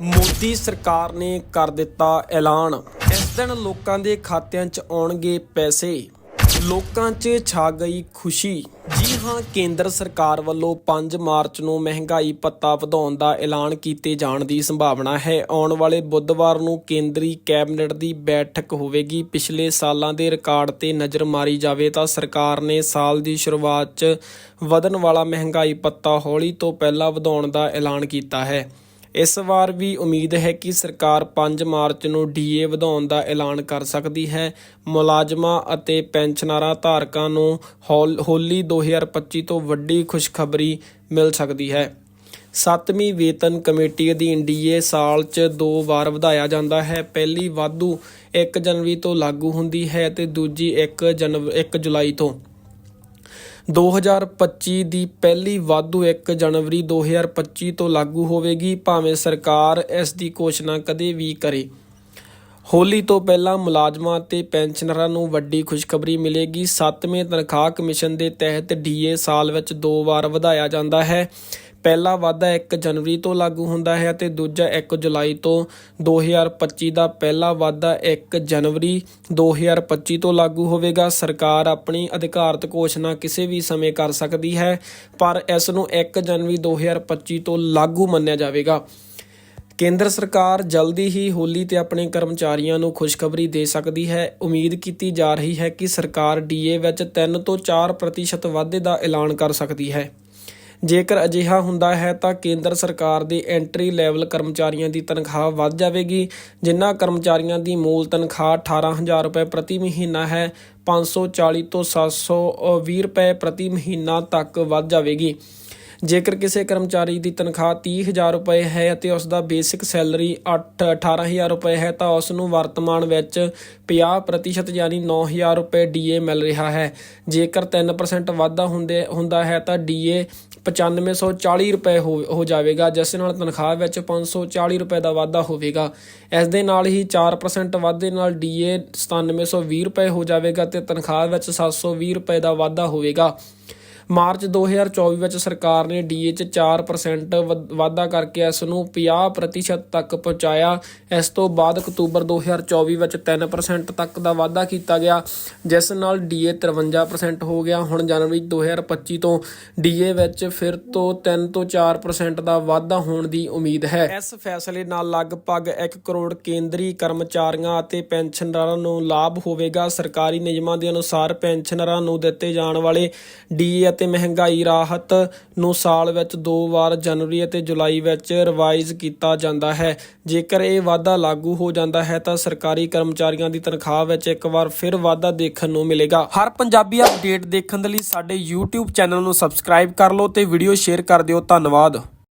ਮੋਦੀ ਸਰਕਾਰ ਨੇ ਕਰ ਦਿੱਤਾ ਐਲਾਨ। ਇਸ ਦਿਨ ਲੋਕਾਂ ਦੇ ਖਾਤਿਆਂ 'ਚ ਆਉਣਗੇ ਪੈਸੇ। ਲੋਕਾਂ 'ਚ ਛਾ ਗਈ ਖੁਸ਼ੀ। ਜੀ ਹਾਂ, ਕੇਂਦਰ ਸਰਕਾਰ ਵੱਲੋਂ 5 ਮਾਰਚ ਨੂੰ ਮਹਿੰਗਾਈ ਭੱਤਾ ਵਧਾਉਣ ਦਾ ਐਲਾਨ ਕੀਤੇ ਜਾਣ ਦੀ ਸੰਭਾਵਨਾ ਹੈ। ਆਉਣ ਵਾਲੇ ਬੁੱਧਵਾਰ ਨੂੰ ਕੇਂਦਰੀ ਕੈਬਨਿਟ ਦੀ ਬੈਠਕ ਹੋਵੇਗੀ। ਪਿਛਲੇ ਸਾਲਾਂ ਦੇ ਰਿਕਾਰਡ ਤੇ ਨਜ਼ਰ ਮਾਰੀ ਜਾਵੇ ਤਾਂ ਸਰਕਾਰ ਨੇ ਸਾਲ ਦੀ ਸ਼ੁਰੂਆਤ 'ਚ ਵਧਣ ਵਾਲਾ ਮਹਿੰਗਾਈ ਭੱਤਾ ਹੌਲੀ ਤੋਂ ਪਹਿਲਾਂ ਵਧਾਉਣ ਦਾ ਐਲਾਨ ਕੀਤਾ ਹੈ। ਇਸ ਵਾਰ ਵੀ ਉਮੀਦ ਹੈ ਕਿ ਸਰਕਾਰ 5 ਮਾਰਚ ਨੂੰ ਡੀਏ ਵਧਾਉਣ ਦਾ ਐਲਾਨ ਕਰ ਸਕਦੀ ਹੈ। ਮੁਲਾਜ਼ਮਾਂ ਅਤੇ ਪੈਨਸ਼ਨਰਾਂ ਧਾਰਕਾਂ ਨੂੰ ਹੌਲ- ਹੋਲੀ 2025 ਤੋਂ ਵੱਡੀ ਖੁਸ਼ਖਬਰੀ ਮਿਲ ਸਕਦੀ ਹੈ। ਸੱਤਵੀਂ ਵੇਤਨ ਕਮੇਟੀ ਅਧੀਨ ਡੀਏ ਸਾਲ 'ਚ ਦੋ ਵਾਰ ਵਧਾਇਆ ਜਾਂਦਾ ਹੈ। ਪਹਿਲੀ ਵਾਧੂ 1 ਜਨਵਰੀ ਤੋਂ ਲਾਗੂ ਹੁੰਦੀ ਹੈ ਤੇ ਦੂਜੀ 1 ਜਨਵ 1 ਜੁਲਾਈ ਤੋਂ। 2025 ਦੀ ਪਹਿਲੀ ਵਾਧੂ 1 ਜਨਵਰੀ 2025 ਤੋਂ ਲਾਗੂ ਹੋਵੇਗੀ, ਭਾਵੇਂ ਸਰਕਾਰ ਇਸ ਦੀ ਘੋਸ਼ਣਾ ਕਦੇ ਵੀ ਕਰੇ। ਹੋਲੀ ਤੋਂ ਪਹਿਲਾਂ ਮੁਲਾਜ਼ਮਾਂ ਅਤੇ ਪੈਨਸ਼ਨਰਾਂ ਨੂੰ ਵੱਡੀ ਖੁਸ਼ਖਬਰੀ ਮਿਲੇਗੀ। 7ਵੇਂ ਤਨਖਾਹ ਕਮਿਸ਼ਨ ਦੇ ਤਹਿਤ ਡੀਏ ਸਾਲ ਵਿੱਚ ਦੋ ਵਾਰ ਵਧਾਇਆ ਜਾਂਦਾ ਹੈ। ਪਹਿਲਾ ਵਾਧਾ 1 ਜਨਵਰੀ ਤੋਂ ਲਾਗੂ ਹੁੰਦਾ ਹੈ ਅਤੇ ਦੂਜਾ 1 ਜੁਲਾਈ ਤੋਂ 2025 ਦਾ ਪਹਿਲਾ ਵਾਧਾ 1 ਜਨਵਰੀ 2025 ਤੋਂ ਲਾਗੂ ਹੋਵੇਗਾ। ਸਰਕਾਰ ਆਪਣੀ ਅਧਿਕਾਰਤ ਘੋਸ਼ਣਾ ਕਿਸੇ ਵੀ ਸਮੇਂ ਕਰ ਸਕਦੀ ਹੈ, ਪਰ ਇਸ ਨੂੰ 1 ਜਨਵਰੀ 2025 ਤੋਂ ਲਾਗੂ ਮੰਨਿਆ ਜਾਵੇਗਾ। ਕੇਂਦਰ ਸਰਕਾਰ ਜਲਦੀ ਹੀ ਹੋਲੀ ਤੇ ਆਪਣੇ ਕਰਮਚਾਰੀਆਂ ਨੂੰ ਖੁਸ਼ਖਬਰੀ ਦੇ ਸਕਦੀ ਹੈ। ਉਮੀਦ ਕੀਤੀ ਜਾ ਰਹੀ ਹੈ ਕਿ ਸਰਕਾਰ ਡੀਏ ਵਿੱਚ 3 ਤੋਂ 4% ਵਾਧੇ ਦਾ ਐਲਾਨ ਕਰ ਸਕਦੀ ਹੈ। ਜੇਕਰ ਅਜਿਹਾ ਹੁੰਦਾ ਹੈ ਤਾਂ ਕੇਂਦਰ ਸਰਕਾਰ ਦੇ ਐਂਟਰੀ ਲੈਵਲ ਕਰਮਚਾਰੀਆਂ ਦੀ ਤਨਖਾਹ ਵੱਧ ਜਾਵੇਗੀ, ਜਿਨ੍ਹਾਂ ਕਰਮਚਾਰੀਆਂ ਦੀ ਮੂਲ ਤਨਖਾਹ 18000 ਰੁਪਏ ਪ੍ਰਤੀ ਮਹੀਨਾ ਹੈ 540 ਤੋਂ 720 ਰੁਪਏ ਪ੍ਰਤੀ ਮਹੀਨਾ ਤੱਕ ਵੱਧ ਜਾਵੇਗੀ। ਜੇਕਰ ਕਿਸੇ ਕਰਮਚਾਰੀ ਦੀ ਤਨਖਾਹ 30000 ਰੁਪਏ ਹੈ ਅਤੇ ਉਸ ਦਾ ਬੇਸਿਕ ਸੈਲਰੀ 8 18000 ਰੁਪਏ ਹੈ, ਤਾਂ ਉਸ ਨੂੰ ਵਰਤਮਾਨ ਵਿੱਚ 50% ਯਾਨੀ 9000 ਰੁਪਏ ਡੀਏ ਮਿਲ ਰਿਹਾ ਹੈ। ਜੇਕਰ 3% ਵਾਧਾ ਹੁੰਦੇ, ਹੁੰਦਾ ਹੈ, ਤਾਂ ਡੀਏ 9540 ਰੁਪਏ ਹੋ ਹੋ ਜਾਵੇਗਾ, ਜਿਸ ਨਾਲ ਤਨਖਾਹ ਵਿੱਚ 540 ਰੁਪਏ ਦਾ ਵਾਧਾ ਹੋਵੇਗਾ। ਇਸ ਦੇ ਨਾਲ ਹੀ 4% ਵਾਧੇ ਨਾਲ ਡੀਏ 9720 ਰੁਪਏ ਹੋ ਜਾਵੇਗਾ ਤੇ ਤਨਖਾਹ ਵਿੱਚ 720 ਰੁਪਏ ਦਾ ਵਾਧਾ ਹੋਵੇਗਾ। ਮਾਰਚ 2024 ਵਿੱਚ ਸਰਕਾਰ ਨੇ ਡੀਏ 'ਚ 4% ਵਧ- ਵਾਧਾ ਕਰਕੇ ਇਸ ਨੂੰ 50% ਤੱਕ ਪਹੁੰਚਾਇਆ। ਇਸ ਤੋਂ ਬਾਅਦ ਅਕਤੂਬਰ 2024 ਵਿੱਚ 3% ਤੱਕ ਦਾ ਵਾਧਾ ਕੀਤਾ ਗਿਆ, ਜਿਸ ਨਾਲ ਡੀਏ 53% ਹੋ ਗਿਆ। ਹੁਣ ਜਨਵਰੀ 2025 ਤੋਂ ਡੀਏ ਵਿੱਚ ਫਿਰ ਤੋਂ 3 ਤੋਂ 4% ਦਾ ਵਾਧਾ ਹੋਣ ਦੀ ਉਮੀਦ ਹੈ। ਇਸ ਫੈਸਲੇ ਨਾਲ ਲਗਭਗ 1 ਕਰੋੜ ਕੇਂਦਰੀ ਕਰਮਚਾਰੀਆਂ ਅਤੇ ਪੈਨਸ਼ਨਰਾਂ ਨੂੰ ਲਾਭ ਹੋਵੇਗਾ। ਸਰਕਾਰੀ ਨਿਯਮਾਂ ਦੇ ਅਨੁਸਾਰ ਪੈਨਸ਼ਨਰਾਂ ਨੂੰ ਦਿੱਤੇ ਜਾਣ ਵਾਲੇ ਡੀਏ ਅਤੇ ਮਹਿੰਗਾਈ ਰਾਹਤ ਨੂੰ ਸਾਲ ਵਿੱਚ ਦੋ ਵਾਰ ਜਨਵਰੀ ਅਤੇ ਜੁਲਾਈ ਵਿੱਚ ਰਿਵਾਈਜ਼ ਕੀਤਾ ਜਾਂਦਾ ਹੈ। ਜੇਕਰ ਇਹ ਵਾਧਾ ਲਾਗੂ ਹੋ ਜਾਂਦਾ ਹੈ ਤਾਂ ਸਰਕਾਰੀ ਕਰਮਚਾਰੀਆਂ ਦੀ ਤਨਖਾਹ ਵਿੱਚ ਇੱਕ ਵਾਰ ਫਿਰ ਵਾਧਾ ਦੇਖਣ ਨੂੰ ਮਿਲੇਗਾ। ਹਰ ਪੰਜਾਬੀ ਅਪਡੇਟ ਦੇਖਣ ਦੇ ਲਈ ਸਾਡੇ YouTube ਚੈਨਲ ਨੂੰ ਸਬਸਕ੍ਰਾਈਬ ਕਰ ਲਓ ਤੇ ਵੀਡੀਓ ਸ਼ੇਅਰ ਕਰ ਦਿਓ। ਧੰਨਵਾਦ।